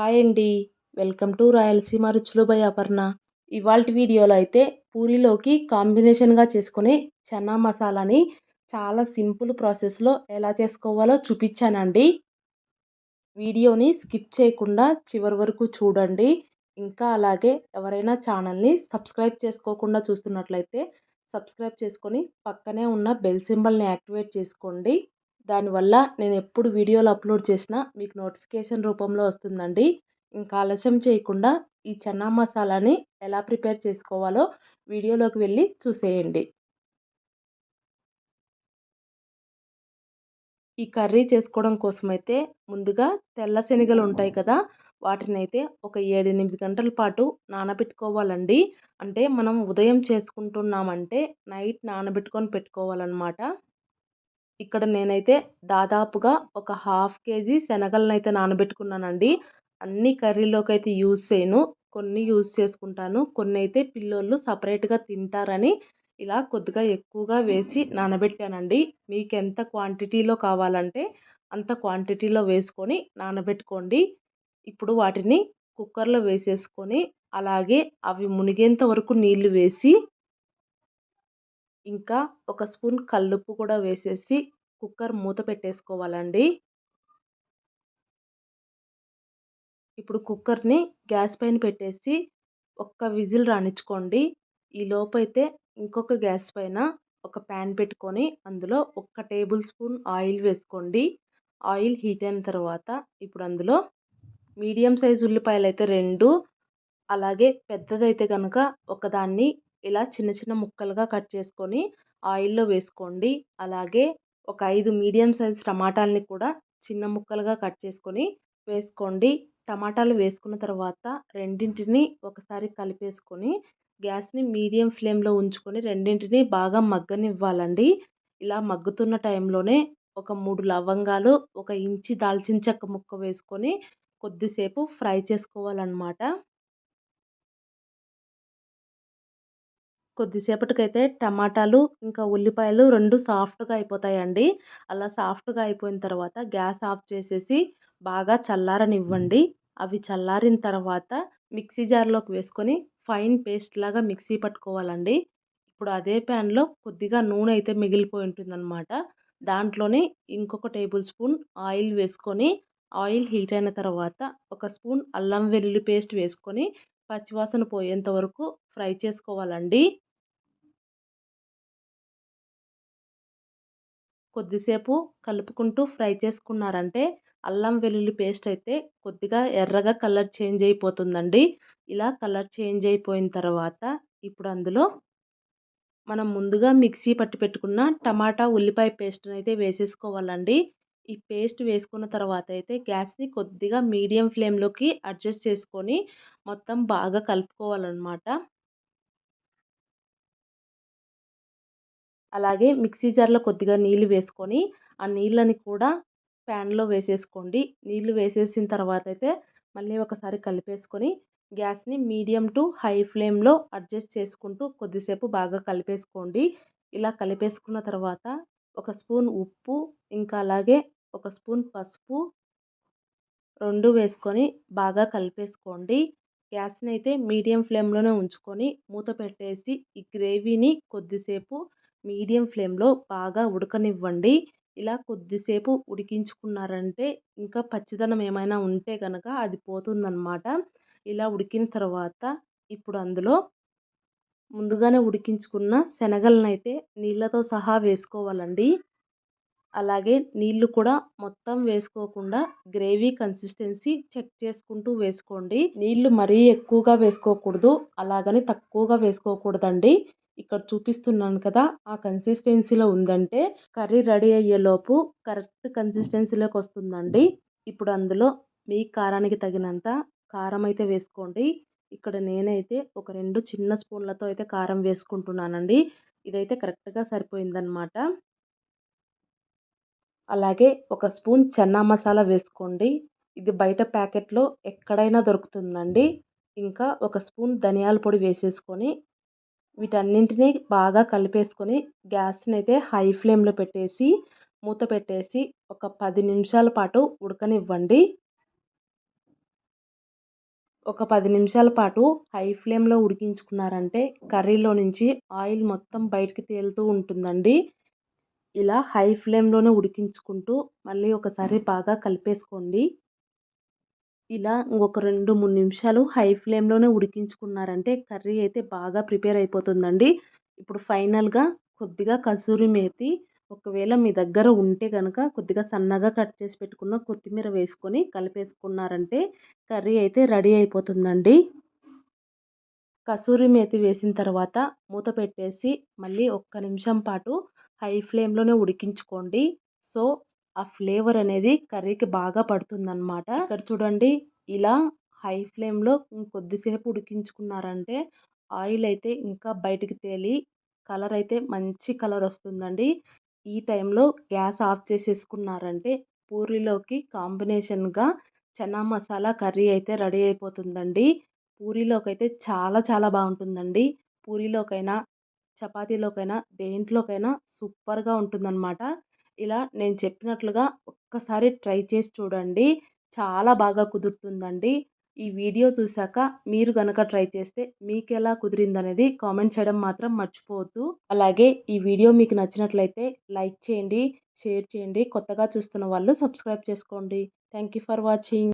Hi అండి. Welcome to Rayalaseema రుచులు by Aparna. ఇవాళ వీడియోలో అయితే పూరిలోకి కాంబినేషన్గా చేసుకునే చనా మసాలాని చాలా సింపుల్ ప్రాసెస్లో ఎలా చేసుకోవాలో చూపించానండి. వీడియోని స్కిప్ చేయకుండా చివరి వరకు చూడండి. ఇంకా అలాగే ఎవరైనా ఛానల్ని సబ్స్క్రైబ్ చేసుకోకుండా చూస్తున్నట్లయితే సబ్స్క్రైబ్ చేసుకొని పక్కనే ఉన్న బెల్ సింబల్ని యాక్టివేట్ చేసుకోండి. దానివల్ల నేను ఎప్పుడు వీడియోలు అప్లోడ్ చేసినా మీకు నోటిఫికేషన్ రూపంలో వస్తుందండి. ఇంకా ఆలస్యం చేయకుండా ఈ చన్నా మసాలాని ఎలా ప్రిపేర్ చేసుకోవాలో వీడియోలోకి వెళ్ళి చూసేయండి. ఈ కర్రీ చేసుకోవడం కోసమైతే ముందుగా తెల్ల శనగలు ఉంటాయి కదా వాటిని అయితే ఒక ఏడెనిమిది గంటల పాటు నానబెట్టుకోవాలండి. అంటే మనం ఉదయం చేసుకుంటున్నామంటే నైట్ నానబెట్టుకొని పెట్టుకోవాలన్నమాట. ఇక్కడ నేనైతే దాదాపుగా ఒక హాఫ్ కేజీ శనగలను అయితే నానబెట్టుకున్నానండి. అన్ని కర్రీలోకి అయితే యూజ్ చేయను. కొన్ని యూజ్ చేసుకుంటాను. కొన్ని అయితే పిల్లోళ్ళు సపరేట్గా తింటారని ఇలా కొద్దిగా ఎక్కువగా వేసి నానబెట్టానండి. మీకు ఎంత క్వాంటిటీలో కావాలంటే అంత క్వాంటిటీలో వేసుకొని నానబెట్టుకోండి. ఇప్పుడు వాటిని కుక్కర్లో వేసేసుకొని అలాగే అవి మునిగేంత వరకు నీళ్ళు వేసి ఇంకా ఒక స్పూన్ కల్లుప్పు కూడా వేసేసి కుక్కర్ మూత పెట్టేసుకోవాలండి. ఇప్పుడు కుక్కర్ని గ్యాస్ పైన పెట్టేసి ఒక్క విజిల్ రాణించుకోండి ఈ లోపైతే ఇంకొక గ్యాస్ పైన ఒక ప్యాన్ పెట్టుకొని అందులో ఒక్క టేబుల్ స్పూన్ ఆయిల్ వేసుకోండి. ఆయిల్ హీట్ అయిన తర్వాత ఇప్పుడు అందులో మీడియం సైజ్ ఉల్లిపాయలు అయితే రెండు అలాగే పెద్దదైతే కనుక ఒకదాన్ని ఇలా చిన్న చిన్న ముక్కలుగా కట్ చేసుకొని ఆయిల్లో వేసుకోండి. అలాగే ఒక ఐదు మీడియం సైజ్ టమాటాలని కూడా చిన్న ముక్కలుగా కట్ చేసుకొని వేసుకోండి. టమాటాలు వేసుకున్న తర్వాత రెండింటిని ఒకసారి కలిపేసుకొని గ్యాస్ని మీడియం ఫ్లేమ్లో ఉంచుకొని రెండింటిని బాగా మగ్గనివ్వాలండి. ఇలా మగ్గుతున్న టైంలోనే ఒక మూడు లవంగాలు ఒక ఇంచి దాల్చిన చెక్క ముక్క వేసుకొని కొద్దిసేపు ఫ్రై చేసుకోవాలన్నమాట. కొద్దిసేపటికైతే టమాటాలు ఇంకా ఉల్లిపాయలు రెండు సాఫ్ట్గా అయిపోతాయండి. అలా సాఫ్ట్గా అయిపోయిన తర్వాత గ్యాస్ ఆఫ్ చేసేసి బాగా చల్లారనివ్వండి. అవి చల్లారిన తర్వాత మిక్సీ జార్లోకి వేసుకొని ఫైన్ పేస్ట్ లాగా మిక్సీ పట్టుకోవాలండి. ఇప్పుడు అదే ప్యాన్లో కొద్దిగా నూనె అయితే మిగిలిపోయి ఉంటుందన్నమాట. దాంట్లోనే ఇంకొక టేబుల్ స్పూన్ ఆయిల్ వేసుకొని ఆయిల్ హీట్ అయిన తర్వాత ఒక స్పూన్ అల్లం వెల్లుల్లి పేస్ట్ వేసుకొని పచ్చివాసన పోయేంత వరకు ఫ్రై చేసుకోవాలండి. కొద్దిసేపు కలుపుకుంటూ ఫ్రై చేసుకున్నారంటే అల్లం వెల్లుల్లి పేస్ట్ అయితే కొద్దిగా ఎర్రగా కలర్ చేంజ్ అయిపోతుందండి. ఇలా కలర్ చేంజ్ అయిపోయిన తర్వాత ఇప్పుడు అందులో మనం ముందుగా మిక్సీ పట్టి పెట్టుకున్న టమాటా ఉల్లిపాయ పేస్ట్ని అయితే వేసేసుకోవాలండి. ఈ పేస్ట్ వేసుకున్న తర్వాత అయితే గ్యాస్ని కొద్దిగా మీడియం ఫ్లేమ్లోకి అడ్జస్ట్ చేసుకొని మొత్తం బాగా కలుపుకోవాలన్నమాట. అలాగే మిక్సీ జార్లో కొద్దిగా నీళ్ళు వేసుకొని ఆ నీళ్ళని కూడా ప్యాన్లో వేసేసుకోండి. నీళ్ళు వేసేసిన తర్వాత అయితే మళ్ళీ ఒకసారి కలిపేసుకొని గ్యాస్ని మీడియం టు హై ఫ్లేమ్లో అడ్జస్ట్ చేసుకుంటూ కొద్దిసేపు బాగా కలిపేసుకోండి. ఇలా కలిపేసుకున్న తర్వాత ఒక స్పూన్ ఉప్పు ఇంకా అలాగే ఒక స్పూన్ పసుపు రెండు వేసుకొని బాగా కలిపేసుకోండి. గ్యాస్ని అయితే మీడియం ఫ్లేమ్లోనే ఉంచుకొని మూత పెట్టేసి ఈ గ్రేవీని కొద్దిసేపు మీడియం ఫ్లేమ్లో బాగా ఉడకనివ్వండి. ఇలా కొద్దిసేపు ఉడికించుకున్నారంటే ఇంకా పచ్చిదనం ఏమైనా ఉంటే కనుక అది పోతుందన్నమాట. ఇలా ఉడికిన తర్వాత ఇప్పుడు అందులో ముందుగానే ఉడికించుకున్న శనగలను అయితే నీళ్ళతో సహా వేసుకోవాలండి. అలాగే నీళ్ళు కూడా మొత్తం వేసుకోకుండా గ్రేవీ కన్సిస్టెన్సీ చెక్ చేసుకుంటూ వేసుకోండి. నీళ్ళు మరీ ఎక్కువగా వేసుకోకూడదు అలాగని తక్కువగా వేసుకోకూడదండి. ఇక్కడ చూపిస్తున్నాను కదా ఆ కన్సిస్టెన్సీలో ఉందంటే కర్రీ రెడీ అయ్యేలోపు కరెక్ట్ కన్సిస్టెన్సీలోకి వస్తుందండి. ఇప్పుడు అందులో మీ కారానికి తగినంత కారం అయితే వేసుకోండి. ఇక్కడ నేనైతే ఒక రెండు చిన్న స్పూన్లతో అయితే కారం వేసుకుంటున్నానండి. ఇదైతే కరెక్ట్గా సరిపోయిందనమాట. అలాగే ఒక స్పూన్ చన్నా మసాలా వేసుకోండి. ఇది బయట ప్యాకెట్లో ఎక్కడైనా దొరుకుతుందండి. ఇంకా ఒక స్పూన్ ధనియాల పొడి వేసేసుకొని వీటన్నింటినీ బాగా కలిపేసుకొని గ్యాస్ని అయితే హై ఫ్లేమ్లో పెట్టేసి మూత పెట్టేసి ఒక పది నిమిషాల పాటు ఉడకనివ్వండి. ఒక పది నిమిషాల పాటు హై ఫ్లేమ్లో ఉడికించుకున్నారంటే కర్రీలో నుంచి ఆయిల్ మొత్తం బయటికి తేలుతూ ఉంటుందండి. ఇలా హై ఫ్లేమ్లోనే ఉడికించుకుంటూ మళ్ళీ ఒకసారి బాగా కలిపేసుకోండి. ఇలా ఇంకొక రెండు మూడు నిమిషాలు హై ఫ్లేమ్లోనే ఉడికించుకున్నారంటే కర్రీ అయితే బాగా ప్రిపేర్ అయిపోతుందండి. ఇప్పుడు ఫైనల్గా కొద్దిగా కసూరి మేతి ఒకవేళ మీ దగ్గర ఉంటే కనుక కొద్దిగా సన్నగా కట్ చేసి పెట్టుకున్న కొత్తిమీర వేసుకొని కలిపేసుకున్నారంటే కర్రీ అయితే రెడీ అయిపోతుందండి. కసూరి మేతి వేసిన తర్వాత మూత పెట్టేసి మళ్ళీ ఒక్క నిమిషం పాటు హై ఫ్లేమ్లోనే ఉడికించుకోండి. సో ఆ ఫ్లేవర్ అనేది కర్రీకి బాగా పడుతుందన్నమాట. ఇక్కడ చూడండి ఇలా హై ఫ్లేమ్లో కొద్దిసేపు ఉడికించుకున్నారంటే ఆయిల్ అయితే ఇంకా బయటికి తేలి కలర్ అయితే మంచి కలర్ వస్తుందండి. ఈ టైంలో గ్యాస్ ఆఫ్ చేసేసుకున్నారంటే పూరీలోకి కాంబినేషన్గా చనా మసాలా కర్రీ అయితే రెడీ అయిపోతుందండి. పూరీలోకి అయితే చాలా చాలా బాగుంటుందండి. పూరీలోకైనా చపాతీలోకైనా దేంట్లోకైనా సూపర్గా ఉంటుందన్నమాట. ఇలా నేను చెప్పినట్లుగా ఒక్కసారి ట్రై చేసి చూడండి. చాలా బాగా కుదురుతుందండి. ఈ వీడియో చూశాక మీరు కనుక ట్రై చేస్తే మీకు ఎలా కుదిరిందనేది కామెంట్ చేయడం మాత్రం మర్చిపోవద్దు. అలాగే ఈ వీడియో మీకు నచ్చినట్లయితే లైక్ చేయండి షేర్ చేయండి కొత్తగా చూస్తున్న వాళ్ళు సబ్స్క్రైబ్ చేసుకోండి. Thank you for watching.